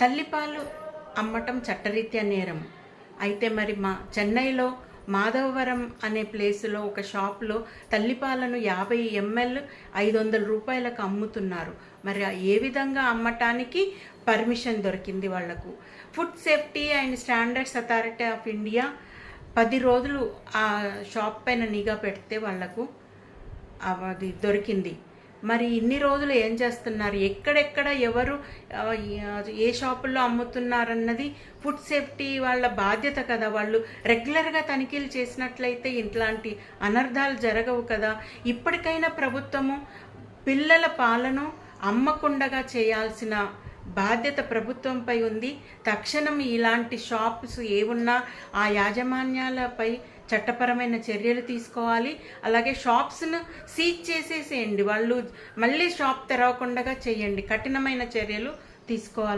తల్లిపాలు అమ్మటం చట్టరీత్యా నేరం. అయితే మరి మా చెన్నైలో మాధవవరం అనే ప్లేస్లో ఒక షాప్లో తల్లిపాలను యాభై ఎంఎల్ ఐదు వందల రూపాయలకు అమ్ముతున్నారు. మరి ఏ విధంగా అమ్మటానికి పర్మిషన్ దొరికింది వాళ్ళకు? Food safety and standards authority of India పది రోజులు ఆ షాప్ పైన నిఘా పెడితే వాళ్ళకు అది దొరికింది. మరి ఇన్ని రోజులు ఏం చేస్తున్నారు? ఎక్కడెక్కడ ఎవరు ఏ షాపుల్లో అమ్ముతున్నారన్నది ఫుడ్ సేఫ్టీ వాళ్ళ బాధ్యత కదా. వాళ్ళు రెగ్యులర్గా తనిఖీలు చేసినట్లయితే ఇట్లాంటి అనర్థాలు జరగవు కదా. ఇప్పటికైనా ప్రభుత్వము పిల్లల పాలను అమ్మకుండగా చేయాల్సిన బాధ్యత ప్రభుత్వంపై ఉంది. తక్షణం ఇలాంటి షాప్స్ ఏవున్నా ఆ యాజమాన్యాలపై చట్టపరమైన చర్యలు తీసుకోవాలి. అలాగే షాప్స్ను సీజ్ చేసేసేయండి. వాళ్ళు మళ్ళీ షాప్ తెరవకుండా చేయండి. కఠినమైన చర్యలు తీసుకోవాలి.